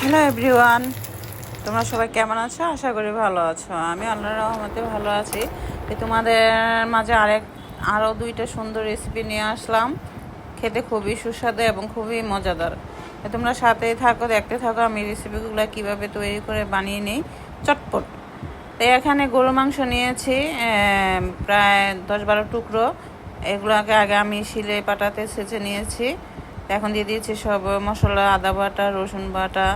Hello everyone তোমরা সবাই কেমন আছো? আশা করি ভালো আছো। আমি আল্লাহ রহমতে ভালো আছি। তোমাদের মাঝে আরেক আরও দুইটা সুন্দর রেসিপি নিয়ে আসলাম। খেতে খুবই সুস্বাদু এবং খুবই মজাদার। তোমরা সাথেই থাকো, দেখতে থাকো। আমি রেসিপিগুলো কীভাবে তৈরি করে বানিয়ে নিই। চটপট। তো এখানে গরু মাংস নিয়েছি প্রায় দশ বারো টুকরো। এগুলোকে আগে আমি শিলে পাটাতে সেচে নিয়েছি। এখন দিয়ে দিয়েছি সব মশলা, আদা বাটা, রসুন বাটা,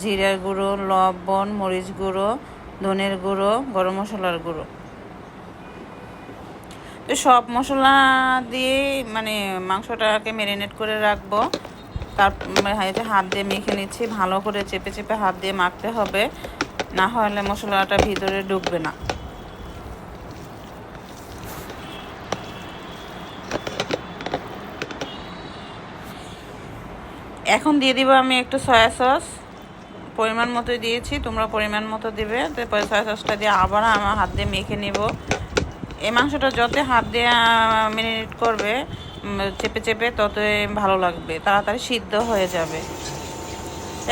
জিরার গুঁড়ো, লবণ, মরিচ গুঁড়ো, ধনের গুঁড়ো, গরম মশলার গুঁড়ো। তো সব মশলা দিয়ে মানে মাংসটাকে ম্যারিনেট করে রাখব। তার হচ্ছে হাত দিয়ে মেখে নিচ্ছি। ভালো করে চেপে চেপে হাত দিয়ে মাখতে হবে। না হলে মশলাটা ভিতরে ঢুকবে না। এখন দিয়ে দিব আমি একটু সয়া সস পরিমাণ মতো দিয়েছি, তোমরা পরিমাণ মতো দিবে। তারপরে সয়া সসটা দিয়ে আবার আমার হাত দিয়ে মেখে নেব। এই মাংসটা যত হাত দিয়ে মিনিট করবে চেপে চেপে ততই ভালো লাগবে। তাড়াতাড়ি সিদ্ধ হয়ে যাবে।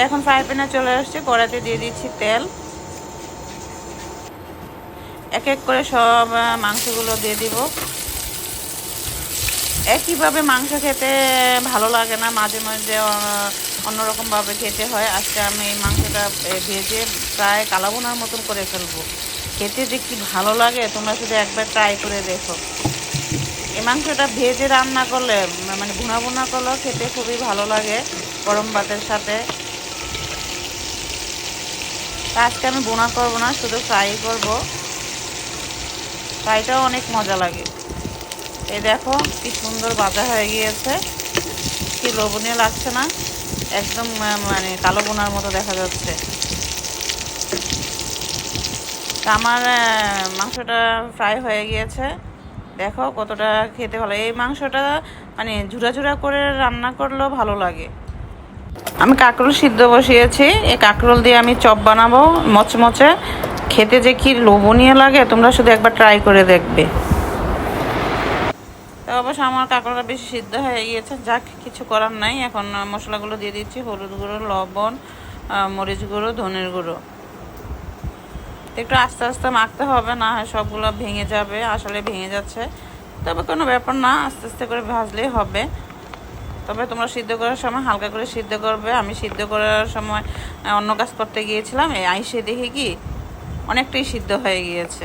এখন ফ্রাই প্যানে চলে আসছে। কড়াইতে দিয়ে দিচ্ছি তেল। এক এক করে সব মাংসগুলো দিয়ে দিব। একইভাবে মাংস খেতে ভালো লাগে না, মাঝে মাঝে অন্যরকমভাবে খেতে হয়। আজকে আমি এই মাংসটা ভেজে প্রায় কালাবোনার মতন করে ফেলব। খেতে যে কি ভালো লাগে, তোমরা শুধু একবার ট্রাই করে দেখো। এই মাংসটা ভেজে রান্না করলে মানে ভুনা ভুনা করলেও খেতে খুবই ভালো লাগে, গরম ভাতের সাথে। আজকে আমি বোনা করব না, শুধু ফ্রাই করব। ফ্রাইটাও অনেক মজা লাগে। এই দেখো, কি সুন্দর ভাজা হয়ে গিয়েছে। কি লোভনীয় লাগছে না? একদম মানে কালো বোনার মতো দেখা যাচ্ছে। আমার মাংসটা ফ্রাই হয়ে গিয়েছে। দেখো কতটা খেতে ভালো। এই মাংসটা মানে ঝুরা ঝুরা করে রান্না করলেও ভালো লাগে। আমি কাঁকরোল সিদ্ধ বসিয়েছি। এই কাঁকরোল দিয়ে আমি চপ বানাবো মচমচে। খেতে যে কি লোভনীয় লাগে, তোমরা শুধু একবার ট্রাই করে দেখবে। অবশ্য আমার কাঁকড়াটা বেশি সিদ্ধ হয়ে গিয়েছে। যাক, কিছু করার নাই। এখন মশলাগুলো দিয়ে দিচ্ছি। হলুদ গুঁড়ো, লবণ মরিচ গুঁড়ো, ধনের গুঁড়ো। একটু আস্তে আস্তে মাখতে হবে, না হয় সবগুলো ভেঙে যাবে। আসলে ভেঙে যাচ্ছে। তবে কোনো ব্যাপার না, আস্তে আস্তে করে ভাজলেই হবে। তবে তোমরা সিদ্ধ করার সময় হালকা করে সিদ্ধ করবে। আমি সিদ্ধ করার সময় অন্য কাজ করতে গিয়েছিলাম। এই আইসে দেখে কি, অনেকটাই সিদ্ধ হয়ে গিয়েছে।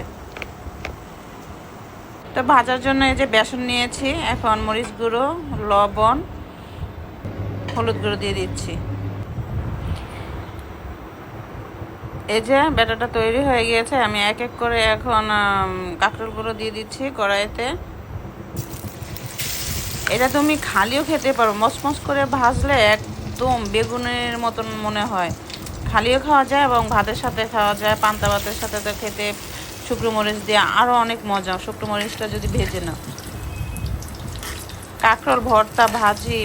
তো ভাজার জন্য এই যে বেসন নিয়েছি, এখন মরিচ গুঁড়ো, লবণ, হলুদ গুঁড়ো দিয়ে দিচ্ছি। এই যে ব্যাটাটা তৈরি হয়ে গিয়েছে, আমি এক এক করে এখন কাঁকরোল গুঁড়ো দিয়ে দিচ্ছি কড়াইতে। এটা তুমি খালিও খেতে পারো, মচমচ করে ভাজলে একদম বেগুনের মতন মনে হয়। খালিও খাওয়া যায় এবং ভাতের সাথে খাওয়া যায়, পান্তা ভাতের সাথে তো খেতে শুকনো মরিচ দিয়ে আরও অনেক মজা। শুকনো মরিচটা যদি ভেজে নাও। কাঁকরোল, ভর্তা, ভাজি,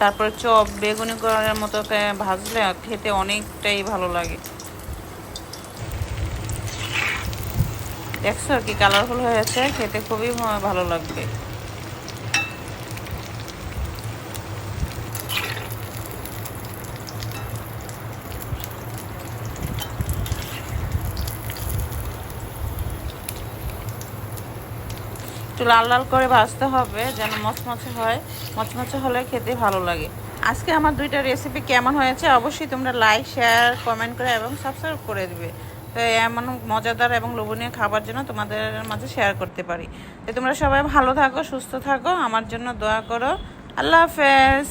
তারপরে চপ, বেগুনি করার মতো ভাজলে খেতে অনেকটাই ভালো লাগে। দেখছ কি কালারফুল হয়েছে? খেতে খুবই ভালো লাগবে। একটু লাল লাল করে ভাজতে হবে, যেন মচমচে হয়। মচমচে হলে খেতে ভালো লাগে। আজকে আমার দুইটা রেসিপি কেমন হয়েছে অবশ্যই তোমরা লাইক শেয়ার কমেন্ট করে এবং সাবস্ক্রাইব করে দেবে। তো এমন মজাদার এবং লোভনীয় খাবার জন্য তোমাদের মাঝে শেয়ার করতে পারি। তো তোমরা সবাই ভালো থাকো, সুস্থ থাকো, আমার জন্য দোয়া করো। আল্লাহ হাফেজ।